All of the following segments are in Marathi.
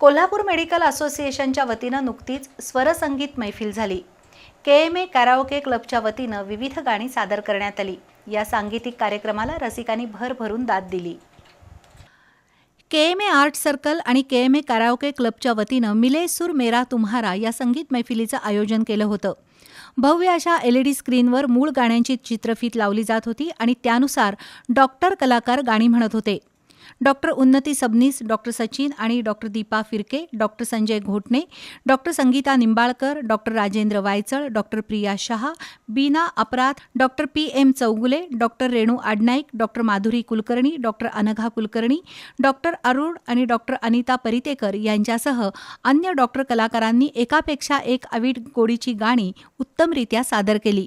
कोल्हापूर मेडिकल असोसिएशनच्या वतीनं नुकतीच स्वरसंगीत मैफिल झाली. के एम ए कॅराओके क्लबच्या वतीनं विविध गाणी सादर करण्यात आली. या सांगीतिक कार्यक्रमाला रसिकांनी भरभरून दाद दिली. K M A art circle आणि के एम ए कॅराओके क्लबच्या वतीनं मिले सुर मेरा तुम्हारा या संगीत मैफिलीचं आयोजन केलं होतं. भव्य अशा एल ई डी स्क्रीनवर मूळ गाण्यांची चित्रफीत लावली जात होती आणि त्यानुसार डॉक्टर कलाकार गाणी म्हणत होते. डॉक्टर उन्नती सबनीस डॉक्टर सचिन आणि doctor Deepa Phirke doctor Sanjay Ghotne doctor Sangeeta Nimbalkar doctor Rajendra Waychal doctor Priya Shah Beena Aparadh doctor P M Chougule doctor Renu Adnaik doctor Madhuri Kulkarni doctor Anagha Kulkarni doctor Arun आणि डॉक्टर अनिता परितेकर यांच्यासह अन्य डॉक्टर कलाकारांनी एकापेक्षा एक अवीट गोडीची गाणी उत्तमरित्या सादर केली.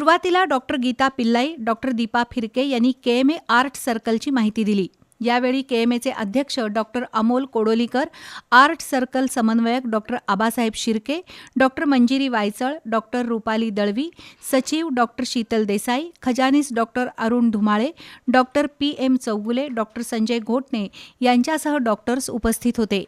सुरुवातीला डॉक्टर गीता पिल्लाई डॉक्टर दीपा फिरके यांनी के एम ए आर्ट सर्कलची माहिती दिली. यावेळी के एम एचे अध्यक्ष doctor Amol Kodolikar art circle समन्वयक doctor Abasaheb Shirke doctor Manjiri Waychal doctor Rupali Dalvi सचिव doctor Sheetal Desai खजानीस doctor Arun Dhumale doctor P M Chougule doctor Sanjay Ghotne यांच्यासह डॉक्टर्स उपस्थित होते.